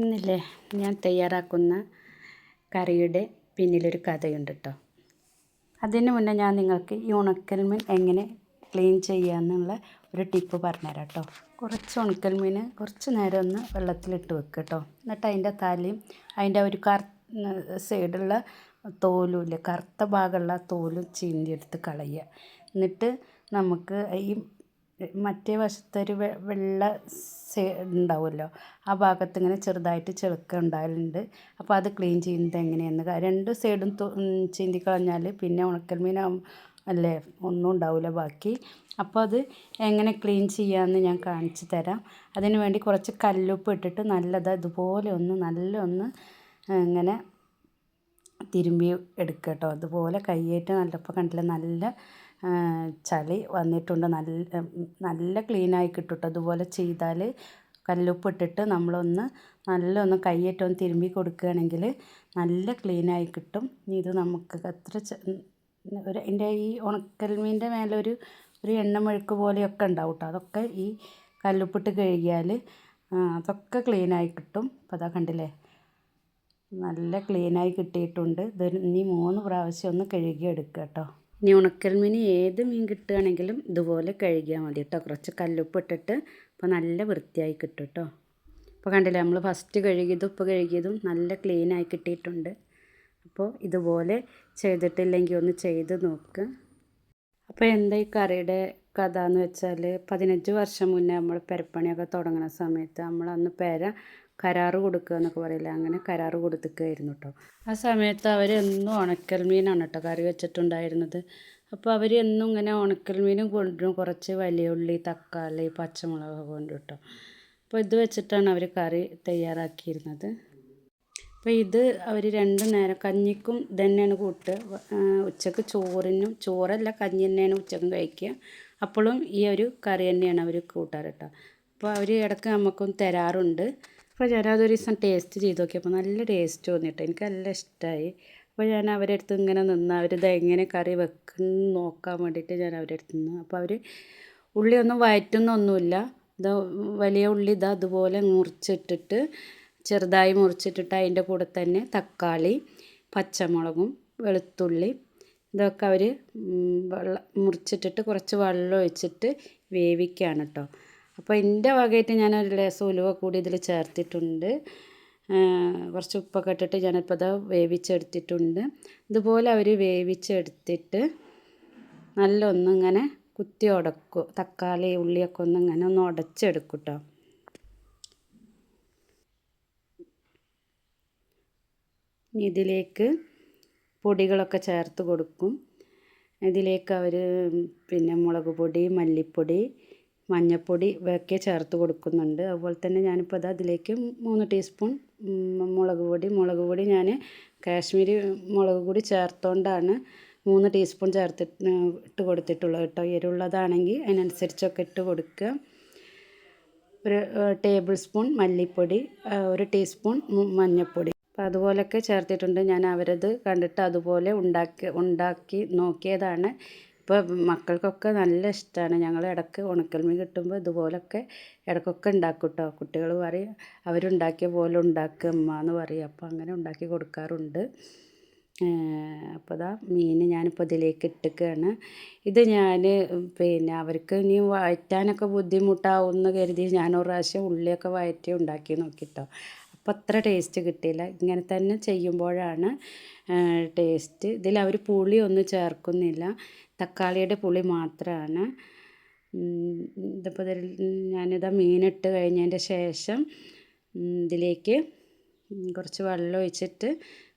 ഇന്നില്ലേ ഞാൻ തയ്യാറാക്കുന്ന കറിയുടെ പിന്നിലൊരു കഥയുണ്ട് കേട്ടോ അതിന് മുന്നേ ഞാൻ നിങ്ങൾക്ക് ഈ ഉണക്കൽമീൻ എങ്ങനെ ക്ലീൻ ചെയ്യാമെന്നുള്ള ഒരു ടിപ്പ് പറഞ്ഞുതരാം കേട്ടോ കുറച്ച് ഉണക്കൽമീൻ കുറച്ച് നേരം ഒന്ന് വെള്ളത്തിലിട്ട് വെക്കുക കേട്ടോ. എന്നിട്ട് അതിന്റെ തലയും അതിന്റെ ഒരു കർ സൈഡുള്ള തോലും ഇല്ലേ കറുത്ത ഭാഗമുള്ള തോലും ചീന്തിയെടുത്ത് കളയുക. എന്നിട്ട് നമുക്ക് ഈ മറ്റേ വശത്തൊരു വെള്ള ഉണ്ടാവുമല്ലോ. ആ ഭാഗത്ത് ഇങ്ങനെ ചെറുതായിട്ട് ചെളുക്ക ഉണ്ടാകലുണ്ട് അപ്പോൾ അത് ക്ലീൻ ചെയ്യുന്നത് എങ്ങനെയെന്ന് രണ്ട് സൈഡും ചീന്തി കളഞ്ഞാൽ പിന്നെ ഉണക്കൽ മീൻ അല്ലേ ഒന്നും ഉണ്ടാവില്ല ബാക്കി. അപ്പോൾ അത് എങ്ങനെ ക്ലീൻ ചെയ്യാമെന്ന് ഞാൻ കാണിച്ചു തരാം. അതിന് വേണ്ടി കുറച്ച് കല്ലുപ്പ് ഇട്ടിട്ട് നല്ലത് ഇതുപോലെ ഒന്ന് നല്ല ഒന്ന് ഇങ്ങനെ തിരുമ്പി എടുക്കുക കേട്ടോ. അതുപോലെ കൈയേറ്റ് നല്ലപ്പോൾ കണ്ടില്ല നല്ല ചളി വന്നിട്ടുണ്ട്. നല്ല നല്ല ക്ലീനായി കിട്ടും കേട്ടോ. അതുപോലെ ചെയ്താൽ കല്ലുപ്പ് ഇട്ടിട്ട് നമ്മളൊന്ന് നല്ല ഒന്ന് തിരുമ്പി കൊടുക്കുകയാണെങ്കിൽ നല്ല ക്ലീനായി കിട്ടും. ഇത് നമുക്ക് എത്ര ഒരു എന്റെ ഈ ഉണക്കൽമീന്റെ മേലൊരു മേലെ ഒരു ഒരു എണ്ണമെഴുക്ക് പോലെയൊക്കെ ഉണ്ടാവും കേട്ടോ. അതൊക്കെ ഈ കല്ലുപ്പിട്ട് കഴുകിയാൽ അതൊക്കെ ക്ലീനായി കിട്ടും. അപ്പോൾ അതാ കണ്ടില്ലേ നല്ല ക്ലീനായി കിട്ടിയിട്ടുണ്ട്. ഇത് ഇനി മൂന്ന് പ്രാവശ്യം ഒന്ന് കഴുകി എടുക്കുക കേട്ടോ ഇനി ഉണക്കൽ മീൻ ഏത് മീൻ കിട്ടുകയാണെങ്കിലും ഇതുപോലെ കഴുകിയാൽ മതി കേട്ടോ കുറച്ച് കല്ലുപ്പ് ഇട്ടിട്ട് അപ്പോൾ നല്ല വൃത്തിയായി കിട്ടും കേട്ടോ അപ്പോൾ കണ്ടില്ലേ നമ്മൾ ഫസ്റ്റ് കഴുകിയതും ഉപ്പ് കഴുകിയതും നല്ല ക്ലീനായി കിട്ടിയിട്ടുണ്ട്. അപ്പോൾ ഇതുപോലെ ചെയ്തിട്ടില്ലെങ്കിൽ ഒന്ന് ചെയ്ത് നോക്കുക അപ്പോൾ എന്താ ഈ കറിയുടെ കഥ എന്ന് വെച്ചാൽ പതിനഞ്ച് വർഷം മുന്നേ നമ്മൾ പെരപ്പണിയൊക്കെ തുടങ്ങുന്ന സമയത്ത് നമ്മളന്ന് പെര കരാറ് കൊടുക്കുക എന്നൊക്കെ പറയില്ല? അങ്ങനെ കരാറ് കൊടുത്തിരിക്കുകയായിരുന്നു കേട്ടോ ആ സമയത്ത് അവർ എന്നും ഉണക്കൽ മീനാണ് കേട്ടോ കറി വെച്ചിട്ടുണ്ടായിരുന്നത്. അപ്പോൾ അവർ എന്നും ഇങ്ങനെ ഉണക്കൽ മീനും കൊണ്ടുവരും. കുറച്ച് വലിയ ഉള്ളി തക്കാളി പച്ചമുളക് കൊണ്ടു കേട്ടോ അപ്പോൾ ഇത് വെച്ചിട്ടാണ് അവർ കറി തയ്യാറാക്കിയിരുന്നത്. അപ്പോൾ ഇത് അവർ രണ്ട് നേരം കഞ്ഞിക്കും ഇതന്നെയാണ് കൂട്ട്. ഉച്ചയ്ക്ക് ചോറിനും ചോറല്ല കഞ്ഞി തന്നെയാണ് ഉച്ചക്കും കഴിക്കുക. അപ്പോഴും ഈ ഒരു കറി തന്നെയാണ് അവർ കൂട്ടാറ് കേട്ടോ അപ്പോൾ അവർ ഇടയ്ക്ക് നമുക്കും തരാറുണ്ട്. അപ്പോൾ ഞാൻ അതൊരു ദിവസം ടേസ്റ്റ് ചെയ്ത് നോക്കിയപ്പോൾ നല്ല ടേസ്റ്റ് തോന്നിയിട്ട് എനിക്ക് നല്ല ഇഷ്ടമായി അപ്പോൾ ഞാൻ അവരുടെ അടുത്ത് ഇങ്ങനെ നിന്ന് അവരിത് എങ്ങനെ കറി വെക്കുന്നു നോക്കാൻ വേണ്ടിയിട്ട് ഞാൻ അവരുടെ അടുത്ത് നിന്ന് അപ്പോൾ അവർ ഉള്ളിയൊന്നും വയറ്റുന്നൊന്നുമില്ല. ഇത് വലിയ ഉള്ളി ഇത് അതുപോലെ മുറിച്ചിട്ടിട്ട് ചെറുതായി മുറിച്ചിട്ടിട്ട് അതിന്റെ കൂടെ തന്നെ തക്കാളി പച്ചമുളകും വെളുത്തുള്ളി ഇതൊക്കെ അവർ വെള്ളം മുറിച്ചിട്ടിട്ട് കുറച്ച് വെള്ളം ഒഴിച്ചിട്ട് വേവിക്കുകയാണ് കേട്ടോ അപ്പോൾ എന്റെ വകയായിട്ട് ഞാൻ ഒരു ലേസം ഉലുവ കൂടി ഇതിൽ ചേർത്തിട്ടുണ്ട്. കുറച്ച് ഉപ്പൊക്കെ ഇട്ടിട്ട് ഞാനിപ്പോൾ അത് വേവിച്ചെടുത്തിട്ടുണ്ട്. ഇതുപോലെ അവർ വേവിച്ചെടുത്തിട്ട് നല്ല ഒന്നിങ്ങനെ കുത്തി ഉടക്കും തക്കാളി ഉള്ളിയൊക്കെ ഒന്ന് ഇങ്ങനെ ഒന്ന് ഉടച്ചെടുക്കും കേട്ടോ ഇതിലേക്ക് പൊടികളൊക്കെ ചേർത്ത് കൊടുക്കും. ഇതിലേക്ക് അവർ പിന്നെ മുളക് പൊടി മല്ലിപ്പൊടി മഞ്ഞൾപ്പൊടി ഇവയൊക്കെ ചേർത്ത് കൊടുക്കുന്നുണ്ട്. അതുപോലെ തന്നെ ഞാനിപ്പോൾ അത് അതിലേക്ക് മൂന്ന് ടീസ്പൂൺ മുളക് പൊടി മുളക് പൊടി ഞാൻ കാശ്മീരി മുളക് പൊടി ചേർത്തുകൊണ്ടാണ് മൂന്ന് ടീസ്പൂൺ ചേർത്ത് ഇട്ട് കൊടുത്തിട്ടുള്ളത് കേട്ടോ. എരിവുള്ളതാണെങ്കിൽ അതിനനുസരിച്ചൊക്കെ ഇട്ട് കൊടുക്കുക. ഒരു ടേബിൾ സ്പൂൺ മല്ലിപ്പൊടി ഒരു ടീസ്പൂൺ മഞ്ഞൾപ്പൊടി അപ്പോൾ അതുപോലൊക്കെ ചേർത്തിട്ടുണ്ട്. ഞാൻ അവരത് കണ്ടിട്ട് അതുപോലെ ഉണ്ടാക്കി ഉണ്ടാക്കി നോക്കിയതാണ്. ഇപ്പോൾ മക്കൾക്കൊക്കെ നല്ല ഇഷ്ടമാണ് ഞങ്ങൾ ഇടയ്ക്ക് ഉണക്കൽമീൻ കിട്ടുമ്പോൾ ഇതുപോലൊക്കെ ഇടയ്ക്കൊക്കെ ഉണ്ടാക്കും കേട്ടോ കുട്ടികൾ പറയും അവരുണ്ടാക്കിയ പോലെ ഉണ്ടാക്കുക അമ്മ എന്ന് പറയും. അപ്പോൾ അങ്ങനെ ഉണ്ടാക്കി കൊടുക്കാറുണ്ട്. അപ്പോൾ ഇതാ മീൻ ഞാനിപ്പോൾ ഇതിലേക്ക് ഇട്ടിക്കുകയാണ് ഇത് ഞാൻ പിന്നെ അവർക്ക് ഇനി വഴറ്റാനൊക്കെ ബുദ്ധിമുട്ടാവും എന്ന് കരുതി ഞാൻ ഒരു പ്രാവശ്യം ഉള്ളിയൊക്കെ വഴറ്റി ഉണ്ടാക്കി നോക്കിട്ടോ. അപ്പോൾ അത്ര ടേസ്റ്റ് കിട്ടിയില്ല. ഇങ്ങനെ തന്നെ ചെയ്യുമ്പോഴാണ് ടേസ്റ്റ്. ഇതിൽ അവർ പുളിയൊന്നും ചേർക്കുന്നില്ല. തക്കാളിയുടെ പുളി മാത്രമാണ്. ഇതിപ്പോൾ ഇതിൽ ഞാനിതാ മീനിട്ട് കഴിഞ്ഞതിന്റെ ശേഷം ഇതിലേക്ക് കുറച്ച് വെള്ളം ഒഴിച്ചിട്ട്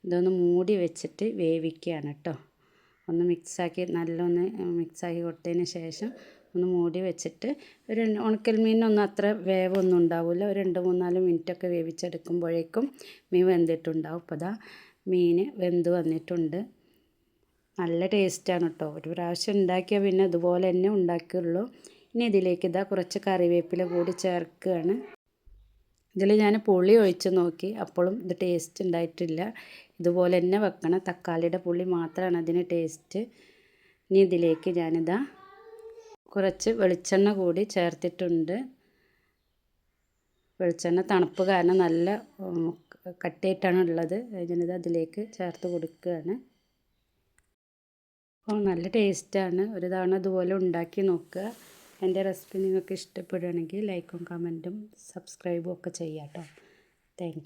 ഇതൊന്ന് മൂടി വെച്ചിട്ട് വേവിക്കുകയാണ് കേട്ടോ. ഒന്ന് മിക്സാക്കി നല്ലൊന്ന് മിക്സാക്കി കൊടുത്തതിന് ശേഷം ഒന്ന് മൂടി വെച്ചിട്ട് ഒരു ഉണക്കൽ മീനൊന്നും അത്ര വേവൊന്നും ഉണ്ടാവില്ല. ഒരു രണ്ട് മൂന്നാൽ മിനിറ്റൊക്കെ വേവിച്ചെടുക്കുമ്പോഴേക്കും മീൻ വെന്തിട്ടുണ്ടാവും. അപ്പോൾ അതാ മീൻ വെന്ത് വന്നിട്ടുണ്ട്. നല്ല ടേസ്റ്റാണ് കേട്ടോ ഒരു പ്രാവശ്യം ഉണ്ടാക്കിയാൽ പിന്നെ അതുപോലെ തന്നെ ഉണ്ടാക്കിയുള്ളൂ. ഇനി ഇതിലേക്ക് ഇതാ കുറച്ച് കറിവേപ്പില കൂടി ചേർക്കുകയാണ്. ഇതിൽ ഞാൻ പുളി ഒഴിച്ച് നോക്കി. അപ്പോഴും ഇത് ടേസ്റ്റ് ഉണ്ടായിട്ടില്ല. ഇതുപോലെ തന്നെ വെക്കണം. തക്കാളിയുടെ പുളി മാത്രമാണ് അതിന് ടേസ്റ്റ് ഇനി ഇതിലേക്ക് ഞാനിതാ കുറച്ച് വെളിച്ചെണ്ണ കൂടി ചേർത്തിട്ടുണ്ട്. വെളിച്ചെണ്ണ തണുപ്പ് കാരണം നല്ല കട്ടിയായിട്ടാണ് ഉള്ളത്. ഞാനിത് അതിലേക്ക് ചേർത്ത് കൊടുക്കുകയാണ്. അപ്പോൾ നല്ല ടേസ്റ്റാണ്. ഒരു തവണ അതുപോലെ ഉണ്ടാക്കി നോക്കുക. എന്റെ റെസിപ്പി നിങ്ങൾക്ക് ഇഷ്ടപ്പെടുകയാണെങ്കിൽ ലൈക്കും കമന്റും സബ്സ്ക്രൈബും ഒക്കെ ചെയ്യാം കേട്ടോ. താങ്ക്